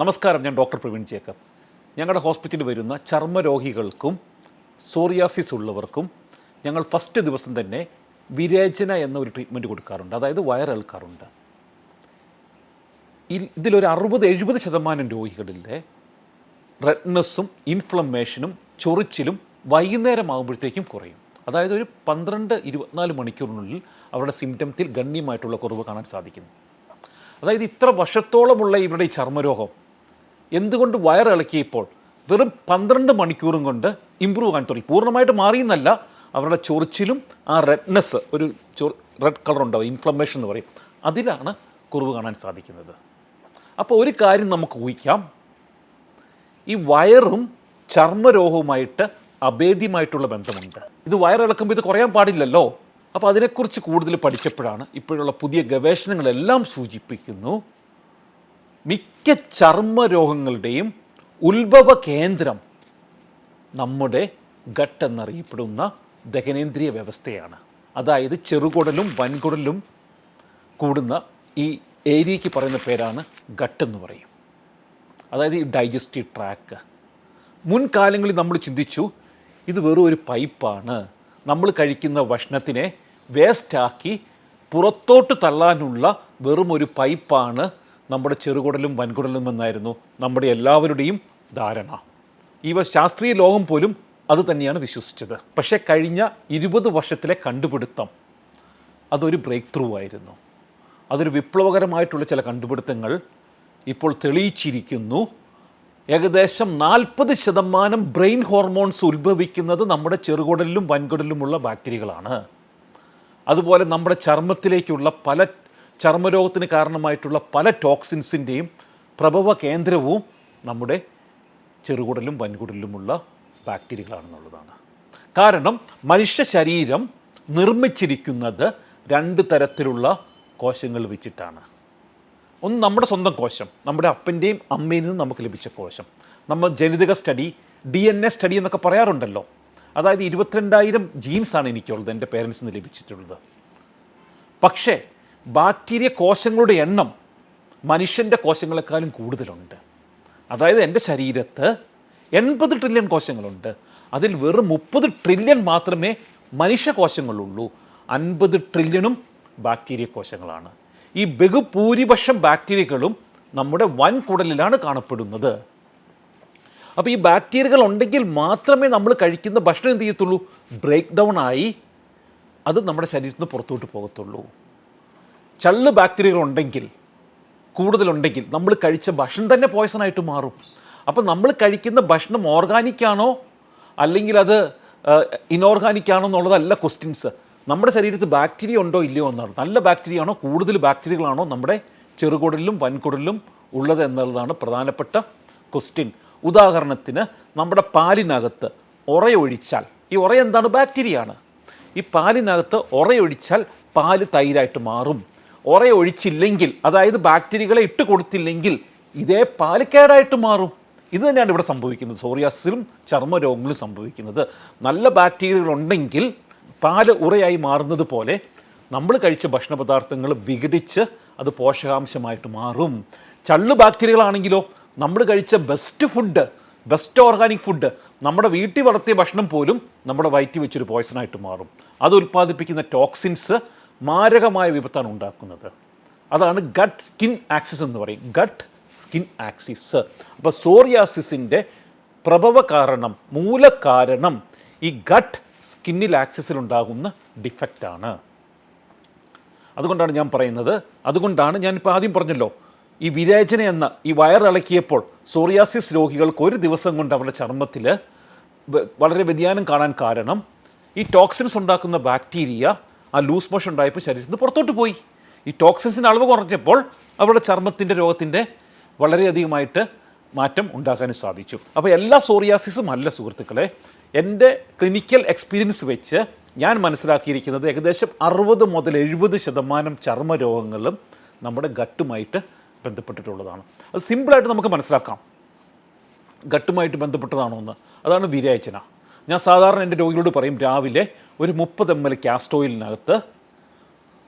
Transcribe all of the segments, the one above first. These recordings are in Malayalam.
നമസ്കാരം ഞാൻ ഡോക്ടർ പ്രവീൺ ജേക്കബ്. ഞങ്ങളുടെ ഹോസ്പിറ്റലിൽ വരുന്ന ചർമ്മരോഗികൾക്കും സോറിയാസിസ് ഉള്ളവർക്കും ഞങ്ങൾ ഫസ്റ്റ് ദിവസം തന്നെ വിരേചന എന്ന ഒരു ട്രീറ്റ്മെന്റ് കൊടുക്കാറുണ്ട്. അതായത് വയറേൽക്കാറുണ്ട്. ഇതിലൊരു അറുപത് എഴുപത് ശതമാനം രോഗികളിലെ റെഡ്നെസ്സും ഇൻഫ്ലമേഷനും ചൊറിച്ചിലും വൈകുന്നേരം ആകുമ്പോഴത്തേക്കും കുറയും. അതായത് ഒരു പന്ത്രണ്ട് ഇരുപത്തിനാല് മണിക്കൂറിനുള്ളിൽ അവരുടെ സിംറ്റംസിൽ ഗണ്യമായിട്ടുള്ള കുറവ് കാണാൻ സാധിക്കുന്നു. അതായത് ഇത്ര വർഷത്തോളമുള്ള ഇവരുടെ ഈ ചർമ്മരോഗം എന്തുകൊണ്ട് വയറിളക്കിയപ്പോൾ വെറും പന്ത്രണ്ട് മണിക്കൂറും കൊണ്ട് ഇമ്പ്രൂവ് ആകാൻ തുടങ്ങി. പൂർണമായിട്ട് മാറിയെന്നല്ല അവരുടെ ചൊറിച്ചിലും ആ റെഡ്നെസ് ഒരു റെഡ് കളർ ഉണ്ടാവും ഇൻഫ്ലമേഷൻ എന്ന് പറയും. അതിലാണ് കുറവ് കാണാൻ സാധിക്കുന്നത്. അപ്പോൾ ഒരു കാര്യം നമുക്ക് ഊഹിക്കാം. ഈ വയറും ചർമ്മരോഗവുമായിട്ട് അഭേദ്യമായിട്ടുള്ള ബന്ധമുണ്ട്. ഇത് വയറിളക്കുമ്പോൾ ഇത് കുറയാൻ പാടില്ലല്ലോ. അപ്പോൾ അതിനെക്കുറിച്ച് കൂടുതൽ പഠിച്ചപ്പോഴാണ് ഇപ്പോഴുള്ള പുതിയ ഗവേഷണങ്ങളെല്ലാം സൂചിപ്പിക്കുന്നു. മിക്ക ചർമ്മരോഗങ്ങളുടെയും ഉത്ഭവ കേന്ദ്രം നമ്മുടെ ഗട്ട് എന്നറിയപ്പെടുന്ന ദഹനേന്ദ്രിയ വ്യവസ്ഥയാണ്. അതായത് ചെറുകുടലും വൻകുടലും കൂടുന്ന ഈ ഏരിയയ്ക്ക് പറയുന്ന പേരാണ് ഗട്ട് എന്ന് പറയും. അതായത് ഈ ഡൈജസ്റ്റീവ് ട്രാക്ക്. മുൻകാലങ്ങളിൽ നമ്മൾ ചിന്തിച്ചു ഇത് വെറും ഒരു പൈപ്പാണ്. നമ്മൾ കഴിക്കുന്ന ഭക്ഷണത്തിനെ വേസ്റ്റാക്കി പുറത്തോട്ട് തള്ളാനുള്ള വെറും ഒരു പൈപ്പാണ് നമ്മുടെ ചെറുകുടലും വൻകുടലും എന്നായിരുന്നു നമ്മുടെ എല്ലാവരുടെയും ധാരണ. ഇവ ശാസ്ത്രീയ ലോകം പോലും അത് തന്നെയാണ് വിശ്വസിച്ചത്. പക്ഷേ കഴിഞ്ഞ ഇരുപത് വർഷത്തിലെ കണ്ടുപിടുത്തം അതൊരു ബ്രേക്ക് ത്രൂ ആയിരുന്നു. അതൊരു വിപ്ലവകരമായിട്ടുള്ള ചില കണ്ടുപിടുത്തങ്ങൾ ഇപ്പോൾ തെളിയിച്ചിരിക്കുന്നു. ഏകദേശം നാൽപ്പത് ശതമാനം ബ്രെയിൻ ഹോർമോൺസ് ഉത്ഭവിക്കുന്നത് നമ്മുടെ ചെറുകുടലിലും വൻകുടലിലുമുള്ള ബാക്ടീരിയകളാണ്. അതുപോലെ നമ്മുടെ ചർമ്മത്തിലേക്കുള്ള പല ചർമ്മരോഗത്തിന് കാരണമായിട്ടുള്ള പല ടോക്സിൻസിന്റെയും പ്രഭവ കേന്ദ്രവും നമ്മുടെ ചെറുകുടലും വൻകുടലിലുമുള്ള ബാക്ടീരിയകളാണെന്നുള്ളതാണ്. കാരണം മനുഷ്യ ശരീരം നിർമ്മിച്ചിരിക്കുന്നത് രണ്ട് തരത്തിലുള്ള കോശങ്ങൾ വെച്ചിട്ടാണ്. ഒന്ന് നമ്മുടെ സ്വന്തം കോശം നമ്മുടെ അപ്പന്റെയും അമ്മയിൽ നിന്ന് നമുക്ക് ലഭിച്ച കോശം. നമ്മൾ ജനിതക study D N A study എന്നൊക്കെ പറയാറുണ്ടല്ലോ. അതായത് ഇരുപത്തിരണ്ടായിരം ജീൻസാണ് എനിക്കുള്ളത് എന്റെ പേരൻസിൽ നിന്ന് ലഭിച്ചിട്ടുള്ളത്. പക്ഷേ ബാക്ടീരിയ കോശങ്ങളുടെ എണ്ണം മനുഷ്യന്റെ കോശങ്ങളെക്കാളും കൂടുതലുണ്ട്. അതായത് എന്റെ ശരീരത്ത് എൺപത് ട്രില്യൺ കോശങ്ങളുണ്ട്. അതിൽ വെറും മുപ്പത് ട്രില്യൺ മാത്രമേ മനുഷ്യ കോശങ്ങളുള്ളൂ. അൻപത് ട്രില്യണും ബാക്ടീരിയ കോശങ്ങളാണ്. ഈ ബഹുഭൂരിപക്ഷം ബാക്ടീരിയകളും നമ്മുടെ വൻ കുടലിലാണ് കാണപ്പെടുന്നത്. അപ്പോൾ ഈ ബാക്ടീരിയകൾ ഉണ്ടെങ്കിൽ മാത്രമേ നമ്മൾ കഴിക്കുന്ന ഭക്ഷണം എന്ത് ചെയ്യത്തുള്ളൂ? ബ്രേക്ക് ഡൗൺ ആയി അത് നമ്മുടെ ശരീരത്തിന് പുറത്തോട്ട് പോകത്തുള്ളൂ. ചള്ള് ബാക്ടീരിയകൾ ഉണ്ടെങ്കിൽ കൂടുതലുണ്ടെങ്കിൽ നമ്മൾ കഴിച്ച ഭക്ഷണം തന്നെ ആയിട്ട് മാറും. അപ്പം നമ്മൾ കഴിക്കുന്ന ഭക്ഷണം ഓർഗാനിക് ആണോ? അല്ലെങ്കിൽ അത് ഇനോർഗാനിക് ആണോ എന്നുള്ളതല്ല ക്വസ്റ്റ്യൻസ് നമ്മുടെ ശരീരത്തിൽ ബാക്ടീരിയ ഉണ്ടോ ഇല്ലയോ എന്നാണ്. നല്ല ബാക്ടീരിയ ആണോ കൂടുതൽ ബാക്ടീരിയകളാണോ നമ്മുടെ ചെറുകുടലിലും വൻകുടലിലും ഉള്ളത് എന്നുള്ളതാണ് പ്രധാനപ്പെട്ട ക്വസ്റ്റ്യൻ ഉദാഹരണത്തിന് നമ്മുടെ പാലിനകത്ത് ഉറയൊഴിച്ചാൽ ഈ ഒറ എന്താണ്? ബാക്ടീരിയ ആണ്. ഈ പാലിനകത്ത് ഉറയൊഴിച്ചാൽ പാൽ തൈരായിട്ട് മാറും. ഉറയൊഴിച്ചില്ലെങ്കിൽ അതായത് ബാക്ടീരിയകളെ ഇട്ട് കൊടുത്തില്ലെങ്കിൽ ഇതേ പാലിക്കേടായിട്ട് മാറും. ഇത് തന്നെയാണ് ഇവിടെ സംഭവിക്കുന്നത്. സോറിയാസിലും ചർമ്മരോഗങ്ങളും സംഭവിക്കുന്നത്. നല്ല ബാക്ടീരിയകൾ ഉണ്ടെങ്കിൽ പാൽ ഉറയായി മാറുന്നത് പോലെ നമ്മൾ കഴിച്ച ഭക്ഷണ പദാർത്ഥങ്ങൾ വിഘടിച്ച് അത് പോഷകാംശമായിട്ട് മാറും. ചള്ളു ബാക്ടീരിയകളാണെങ്കിലോ നമ്മൾ കഴിച്ച best food best organic food നമ്മുടെ വീട്ടിൽ വളർത്തിയ ഭക്ഷണം പോലും നമ്മുടെ വയറ്റിൽ വെച്ചൊരു പോയ്സണായിട്ട് മാറും. അത് ഉൽപ്പാദിപ്പിക്കുന്ന ടോക്സിൻസ് മാരകമായ വിപത്താണ് ഉണ്ടാക്കുന്നത്. അതാണ് ഗട്ട് സ്കിൻ ആക്സിസ് എന്ന് പറയും. ഗട്ട് സ്കിൻ ആക്സിസ് അപ്പോൾ സോറിയാസിസിന്റെ പ്രഭവ കാരണം മൂലകാരണം ഈ ഗട്ട് സ്കിന്നിൽ ആക്സിസിൽ ഉണ്ടാകുന്ന ഡിഫക്റ്റാണ് അതുകൊണ്ടാണ് ഞാൻ പറയുന്നത്. അതുകൊണ്ടാണ് ഞാനിപ്പോൾ ആദ്യം പറഞ്ഞല്ലോ ഈ വിരേചന എന്ന ഈ വയറിളക്കിയപ്പോൾ സോറിയാസിസ് രോഗികൾക്ക് ഒരു ദിവസം കൊണ്ട് അവരുടെ ചർമ്മത്തിൽ വളരെ വ്യതിയാനം കാണാൻ കാരണം ഈ ടോക്സിൻസ് ഉണ്ടാക്കുന്ന ബാക്ടീരിയ ആ ലൂസ് മോഷൻ ഉണ്ടായപ്പോൾ ശരീരത്തിൽ നിന്ന് പുറത്തോട്ട് പോയി. ഈ ടോക്സിൻസിന്റെ അളവ് കുറഞ്ഞപ്പോൾ അവരുടെ ചർമ്മത്തിന്റെ രോഗത്തിന്റെ വളരെയധികമായിട്ട് മാറ്റം ഉണ്ടാക്കാനും സാധിച്ചു. അപ്പോൾ എല്ലാ സോറിയാസിസും അല്ല സുഹൃത്തുക്കളെ. എന്റെ ക്ലിനിക്കൽ എക്സ്പീരിയൻസ് വെച്ച് ഞാൻ മനസ്സിലാക്കിയിരിക്കുന്നത് ഏകദേശം അറുപത് മുതൽ എഴുപത് ശതമാനം ചർമ്മ രോഗങ്ങളും നമ്മുടെ ഗട്ടുമായിട്ട് ബന്ധപ്പെട്ടിട്ടുള്ളതാണ്. അത് സിമ്പിളായിട്ട് നമുക്ക് മനസ്സിലാക്കാം. ഗട്ടുമായിട്ട് ബന്ധപ്പെട്ടതാണോ എന്ന്. അതാണ് വിരേചന. ഞാൻ സാധാരണ എന്റെ രോഗികളോട് പറയും രാവിലെ ഒരു മുപ്പത് എം എൽ കാസ്റ്റ് ഓയിലിനകത്ത്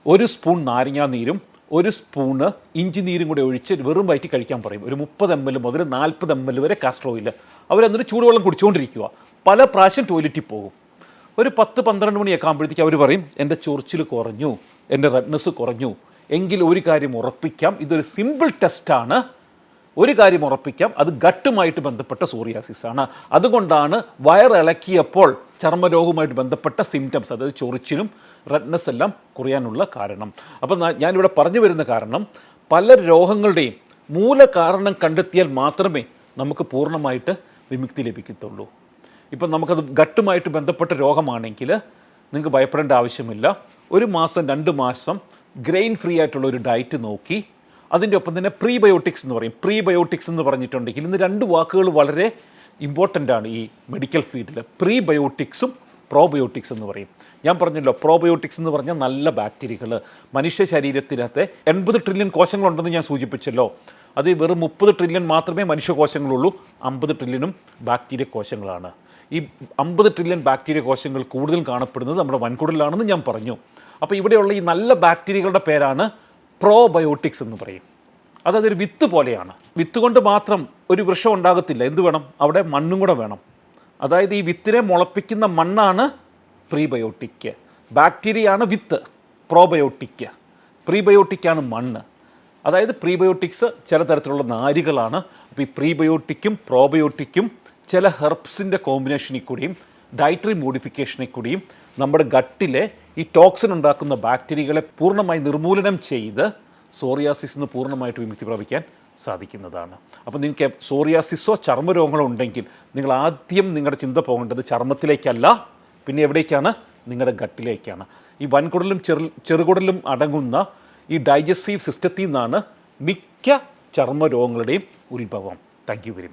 ഒരു സ്പൂൺ നാരങ്ങാ നീരും ഒരു സ്പൂണ് ഇഞ്ചി നീരും കൂടി ഒഴിച്ച് വെറും വയറ്റി കഴിക്കാൻ പറയും. ഒരു മുപ്പത് എം എൽ മുതൽ നാൽപ്പത് എം എൽ വരെ കാസ്റ്റർ ഓയിൽ അവരെന്നിട്ട് ചൂടുവെള്ളം കുടിച്ചുകൊണ്ടിരിക്കുക പല പ്രാവശ്യം ടോയ്ലറ്റിൽ പോകും. ഒരു പത്ത് പന്ത്രണ്ട് മണിയൊക്കെ ആകുമ്പോഴത്തേക്ക് അവർ പറയും എന്റെ ചൊറിച്ചിൽ കുറഞ്ഞു എന്റെ റെഡ്നെസ് കുറഞ്ഞു എങ്കിൽ ഒരു കാര്യം ഉറപ്പിക്കാം ഇതൊരു സിമ്പിൾ ടെസ്റ്റാണ് ഒരു കാര്യം ഉറപ്പിക്കാം അത് ഗട്ടുമായിട്ട് ബന്ധപ്പെട്ട സോറിയാസിസ് ആണ് അതുകൊണ്ടാണ് വയറിളക്കിയപ്പോൾ ചർമ്മരോഗവുമായിട്ട് ബന്ധപ്പെട്ട സിംറ്റംസ് അതായത് ചൊറിച്ചിലും റെഡ്നെസ് എല്ലാം കുറയാനുള്ള കാരണം. അപ്പം ഞാനിവിടെ പറഞ്ഞു വരുന്ന കാരണം പല രോഗങ്ങളുടെയും മൂല കാരണം കണ്ടെത്തിയാൽ മാത്രമേ നമുക്ക് പൂർണമായിട്ട് വിമുക്തി ലഭിക്കത്തുള്ളൂ. ഇപ്പം നമുക്കത് ഗട്ടുമായിട്ട് ബന്ധപ്പെട്ട രോഗമാണെങ്കിൽ നിങ്ങൾക്ക് ഭയപ്പെടേണ്ട ആവശ്യമില്ല. ഒരു മാസം രണ്ട് മാസം ഗ്രെയിൻ ഫ്രീ ആയിട്ടുള്ള ഒരു ഡയറ്റ് നോക്കി അതിന്റെ ഒപ്പം തന്നെ പ്രീബയോട്ടിക്സ് എന്ന് പറയും. പ്രീബയോട്ടിക്സ് എന്ന് പറഞ്ഞിട്ടുണ്ടെങ്കിൽ ഇന്ന് രണ്ട് വാക്കുകൾ വളരെ ഇമ്പോർട്ടന്റ് ആണ് ഈ മെഡിക്കൽ ഫീൽഡിൽ പ്രീബയോട്ടിക്സും പ്രോബയോട്ടിക്സ് എന്ന് പറയും. ഞാൻ പറഞ്ഞല്ലോ പ്രോബയോട്ടിക്സ് എന്ന് പറഞ്ഞാൽ നല്ല ബാക്ടീരിയകൾ മനുഷ്യ ശരീരത്തിനകത്തെ എൺപത് ട്രില്യൺ കോശങ്ങളുണ്ടെന്ന് ഞാൻ സൂചിപ്പിച്ചല്ലോ. അത് വെറും മുപ്പത് ട്രില്യൺ മാത്രമേ മനുഷ്യ കോശങ്ങളുള്ളൂ. അമ്പത് ട്രില്യണും ബാക്ടീരിയ കോശങ്ങളാണ്. ഈ അമ്പത് ട്രില്യൺ ബാക്ടീരിയ കോശങ്ങൾ കൂടുതൽ കാണപ്പെടുന്നത് നമ്മുടെ വൻകുടലിലാണെന്ന് ഞാൻ പറഞ്ഞു. അപ്പോൾ ഇവിടെയുള്ള ഈ നല്ല ബാക്ടീരിയകളുടെ പേരാണ് പ്രോബയോട്ടിക്സ് എന്ന് പറയും. അതൊരു വിത്ത് പോലെയാണ്. വിത്ത് കൊണ്ട് മാത്രം ഒരു വൃക്ഷം ഉണ്ടാകത്തില്ല. എന്ത് വേണം? അവിടെ മണ്ണും കൂടെ വേണം. അതായത് ഈ വിത്തിനെ മുളപ്പിക്കുന്ന മണ്ണാണ് പ്രീബയോട്ടിക് ബാക്ടീരിയയാണ് വിത്ത് പ്രോബയോട്ടിക് പ്രീബയോട്ടിക്കാണ് മണ്ണ്. അതായത് പ്രീബയോട്ടിക്സ് ചില തരത്തിലുള്ള നാരികളാണ്. അപ്പോൾ ഈ പ്രീബയോട്ടിക്കും പ്രോബയോട്ടിക്കും ചില ഹെർബ്സിന്റെ കോമ്പിനേഷനിൽ കൂടിയും ഡയറ്ററി മോഡിഫിക്കേഷനെ കൂടിയും നമ്മുടെ ഗട്ടിലെ ഈ ടോക്സിൻ ഉണ്ടാക്കുന്ന ബാക്ടീരിയകളെ പൂർണമായി നിർമൂലനം ചെയ്ത് സോറിയാസിസ് നിന്ന് പൂർണമായിട്ട് വിമുക്തി പ്രാപിക്കാൻ സാധിക്കുന്നതാണ്. അപ്പോൾ നിങ്ങൾക്ക് സോറിയാസിസോ ചർമ്മരോഗങ്ങളോ ഉണ്ടെങ്കിൽ നിങ്ങൾ ആദ്യം നിങ്ങളുടെ ചിന്ത പോകേണ്ടത് ചർമ്മത്തിലേക്കല്ല പിന്നെ എവിടേക്കാണ്? നിങ്ങളുടെ ഗട്ടിലേക്കാണ്. ഈ വൻകുടലും ചെറു ചെറുകുടലും അടങ്ങുന്ന ഈ ഡൈജസ്റ്റീവ് സിസ്റ്റത്തിൽ നിന്നാണ് മിക്ക ചർമ്മരോഗങ്ങളുടെയും ഉത്ഭവം. Thank you very much